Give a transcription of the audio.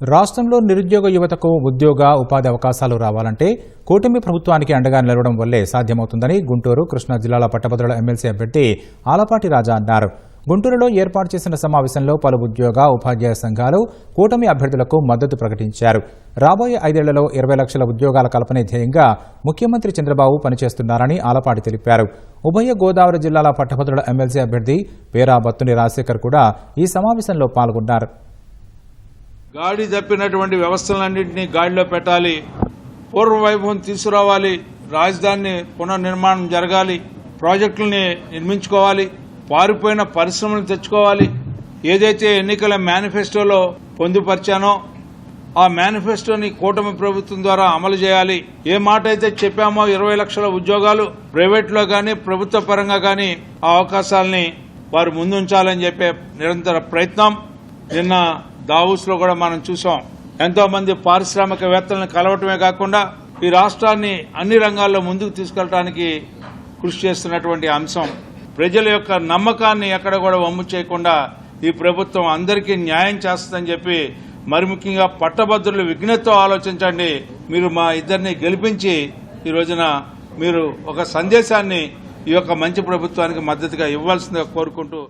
రాష్ట్రంలో నిరుద్యోగ యువతకు ఉద్యోగ ఉపాధి అవకాశాలు రావాలంటే కూటమి ప్రభుత్వానికి అండగా నిలవడం వల్లే సాధ్యమవుతుందని గుంటూరు కృష్ణా జిల్లాల పట్టభద్రుల ఎమ్మెల్సీ అభ్యర్థి ఆలపాటి రాజా అన్నారు. గుంటూరులో ఏర్పాటు చేసిన సమావేశంలో పలు ఉద్యోగ ఉపాధ్యాయ సంఘాలు కూటమి అభ్యర్థులకు మద్దతు ప్రకటించారు. రాబోయే ఐదేళ్ళలో ఇరవై లక్షల ఉద్యోగాల కల్పనే ధ్యేయంగా ముఖ్యమంత్రి చంద్రబాబు పనిచేస్తున్నారని ఆలపాటి తెలిపారు. ఉభయ గోదావరి జిల్లాల పట్టభద్రుల ఎమ్మెల్సీ అభ్యర్థి పేరా బత్తుని రాజశేఖర్ కూడా ఈ సమావేశంలో పాల్గొన్నారు. గాడి తప్పినటువంటి వ్యవస్థలన్నింటినీ గాడిలో పెట్టాలి. పూర్వ వైభవం తీసుకురావాలి. రాజధాని పునర్నిర్మాణం జరగాలి. ప్రాజెక్టులని నిర్మించుకోవాలి. పారిపోయిన పరిశ్రమలు తెచ్చుకోవాలి. ఏదైతే ఎన్నికల మేనిఫెస్టోలో పొందుపరిచానో ఆ మేనిఫెస్టోని కూటమి ప్రభుత్వం ద్వారా అమలు చేయాలి. ఏ మాట అయితే చెప్పామో ఇరవై లక్షల ఉద్యోగాలు ప్రైవేట్లో కానీ ప్రభుత్వ పరంగా కానీ ఆ అవకాశాలని వారు ముందుంచాలని చెప్పే నిరంతర ప్రయత్నం. నిన్న దావూస్లో కూడా మనం చూసాం. ఎంతో మంది పారిశ్రామికవేత్తలను కలవటమే కాకుండా ఈ రాష్ట్రాన్ని అన్ని రంగాల్లో ముందుకు తీసుకెళ్ళడానికి కృషి చేస్తున్నటువంటి అంశం. ప్రజల యొక్క నమ్మకాన్ని ఎక్కడ కూడా వమ్ము చేయకుండా ఈ ప్రభుత్వం అందరికీ న్యాయం చేస్తుందని చెప్పి మరి ముఖ్యంగా పట్టభద్రులు విఘ్నతో ఆలోచించండి. మీరు మా ఇద్దరిని గెలిపించి ఈ రోజున మీరు ఒక సందేశాన్ని ఈ యొక్క మంచి ప్రభుత్వానికి మద్దతుగా ఇవ్వాల్సిందిగా కోరుకుంటూ